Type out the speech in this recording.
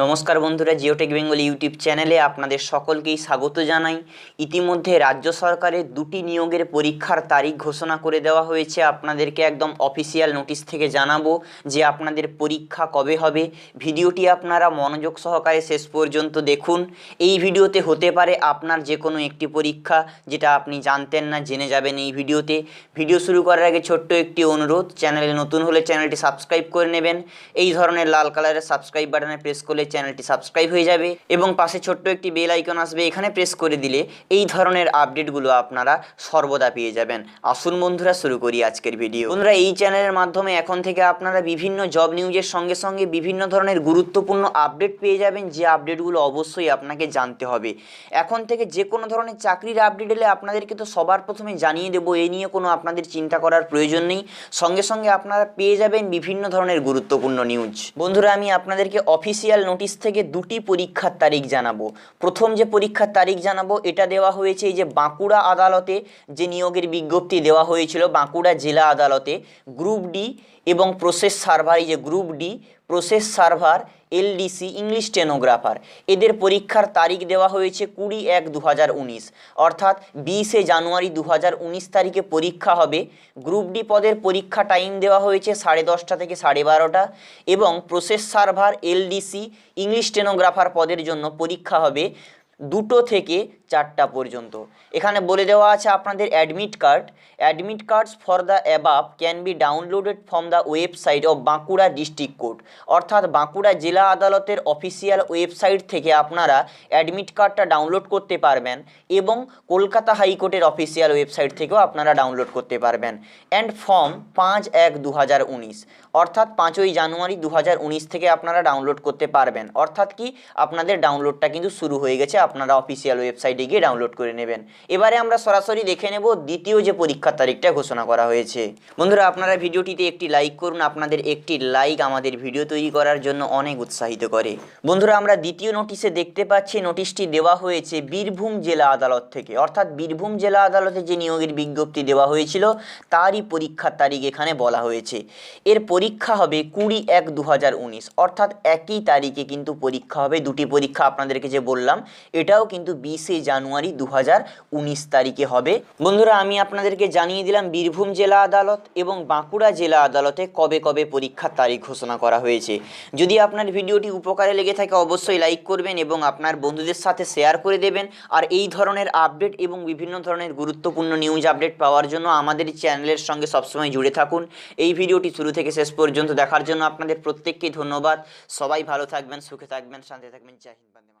নমস্কার বন্ধুরা Geotech Bengal YouTube চ্যানেলে আপনাদের সকলকেই স্বাগত জানাই। ইতিমধ্যে রাজ্য সরকারের দুটি নিয়োগের পরীক্ষার তারিখ ঘোষণা করে দেওয়া হয়েছে। আপনাদেরকে একদম অফিসিয়াল নোটিশ থেকে জানাব যে আপনাদের পরীক্ষা কবে হবে। ভিডিওটি আপনারা মনোযোগ সহকারে শেষ পর্যন্ত দেখুন। এই ভিডিওতে হতে পারে আপনার যে কোনো একটি পরীক্ষা, যেটা আপনি জানতেন না, জেনে যাবেন এই ভিডিওতে। ভিডিও শুরু করার আগে ছোট্ট একটি অনুরোধ, চ্যানেলে নতুন হলে চ্যানেলটি সাবস্ক্রাইব করে নেবেন। এই ধরনের লাল কালারের সাবস্ক্রাইব বাটনে প্রেস করলে চ্যানেলটি সাবস্ক্রাইব হয়ে যাবে এবং পাশে ছোট্ট একটি বেল আইকন আসবে এখানে প্রেস করে দিলে এই ধরনের আপডেটগুলো আপনারা সর্বদা পেয়ে যাবেন। আসুন বন্ধুরা, শুরু করি আজকের ভিডিও। বন্ধুরা, এই চ্যানেলের মাধ্যমে এখন থেকে আপনারা বিভিন্ন জব নিউজের সঙ্গে সঙ্গে বিভিন্ন ধরনের গুরুত্বপূর্ণ আপডেট পেয়ে যাবেন। যে আপডেটগুলো অবশ্যই আপনাকে জানতে হবে। এখন থেকে যে কোনো ধরনের চাকরির আপডেট এলে আপনাদেরকে তো সবার প্রথমে জানিয়ে দেবো এই নিয়ে কোনো আপনাদের চিন্তা করার প্রয়োজন নেই। সঙ্গে সঙ্গে আপনারা পেয়ে যাবেন বিভিন্ন ধরনের গুরুত্বপূর্ণ নিউজ। বন্ধুরা, আমি আপনাদেরকে অফিসিয়াল নোটিশ থেকে দুটি পরীক্ষার তারিখ জানাব। প্রথম যে পরীক্ষার তারিখ জানাব, এটা দেওয়া হয়েছে এই যে বাঁকুড়া আদালতে যে নিয়োগের বিজ্ঞপ্তি দেওয়া হয়েছিল, বাঁকুড়া জেলা আদালতে গ্রুপ ডি এবং প্রসেস সার্ভার এই যে group D process server LDC English stenographer এদের পরীক্ষার তারিখ দেওয়া হয়েছে কুড়ি এক দু অর্থাৎ বিশে জানুয়ারি দু হাজার উনিশ তারিখে পরীক্ষা হবে। গ্রুপ ডি পদের পরীক্ষা টাইম দেওয়া হয়েছে সাড়ে দশটা থেকে সাড়ে বারোটা। এবং process server LDC English stenographer পদের জন্য পরীক্ষা হবে দুটো থেকে চারটা পর্যন্ত। এখানে বলে দেওয়া আছে আপনাদের admit card admit cards for the above can be downloaded from the website of Bankura district court অর্থাৎ বাঁকুড়া জেলা আদালতের অফিসিয়াল ওয়েবসাইট থেকে আপনারা অ্যাডমিট কার্ডটা ডাউনলোড করতে পারবেন এবং কলকাতা হাইকোর্টের অফিসিয়াল ওয়েবসাইট থেকেও আপনারা ডাউনলোড করতে পারবেন। অ্যান্ড ফর্ম পাঁচ এক দু অর্থাৎ পাঁচই জানুয়ারি দু হাজার উনিশ থেকে আপনারা ডাউনলোড করতে পারবেন। অর্থাৎ কি? আপনাদের ডাউনলোডটা কিন্তু শুরু হয়ে গেছে। আপনারা অফিসিয়াল ওয়েবসাইটে গিয়ে ডাউনলোড করে নেবেন। এবারে আমরা সরাসরি দেখে নেব দ্বিতীয় যে পরীক্ষার তারিখটা ঘোষণা করা হয়েছে। বন্ধুরা, আপনারা ভিডিওটিতে একটি লাইক করুন, আপনাদের একটি লাইক আমাদের ভিডিও তৈরি করার জন্য অনেক উৎসাহিত করে। বন্ধুরা, আমরা দ্বিতীয় নোটিশে দেখতে পাচ্ছি নোটিশটি দেওয়া হয়েছে বীরভূম জেলা আদালত থেকে। অর্থাৎ বীরভূম জেলা আদালতে যে নিয়োগের বিজ্ঞপ্তি দেওয়া হয়েছিল, তারই পরীক্ষার তারিখ এখানে বলা হয়েছে। এর পরীক্ষা হবে কুড়ি এক দু অর্থাৎ একই তারিখে কিন্তু পরীক্ষা হবে। দুটি পরীক্ষা আপনাদেরকে যে বললাম এটাও কিন্তু বিশে জানুয়ারি দু হাজার উনিশ তারিখে হবে। বন্ধুরা, আমি আপনাদেরকে জানিয়ে দিলাম বীরভূম জেলা আদালত এবং বাঁকুড়া জেলা আদালতে কবে কবে পরীক্ষার তারিখ ঘোষণা করা হয়েছে। যদি আপনার ভিডিওটি উপকারে লেগে থাকে, অবশ্যই লাইক করবেন এবং আপনার বন্ধুদের সাথে শেয়ার করে দেবেন। আর এই ধরনের আপডেট এবং বিভিন্ন ধরনের গুরুত্বপূর্ণ নিউজ আপডেট পাওয়ার জন্য আমাদের চ্যানেলের সঙ্গে সবসময় জুড়ে থাকুন। এই ভিডিওটি শুরু থেকে শেষ পর্যন্ত দেখার জন্য আপনাদের প্রত্যেককেই ধন্যবাদ। সবাই ভালো থাকবেন, সুখে থাকবেন শান্তি থাকবেন। জয় হিন্দ।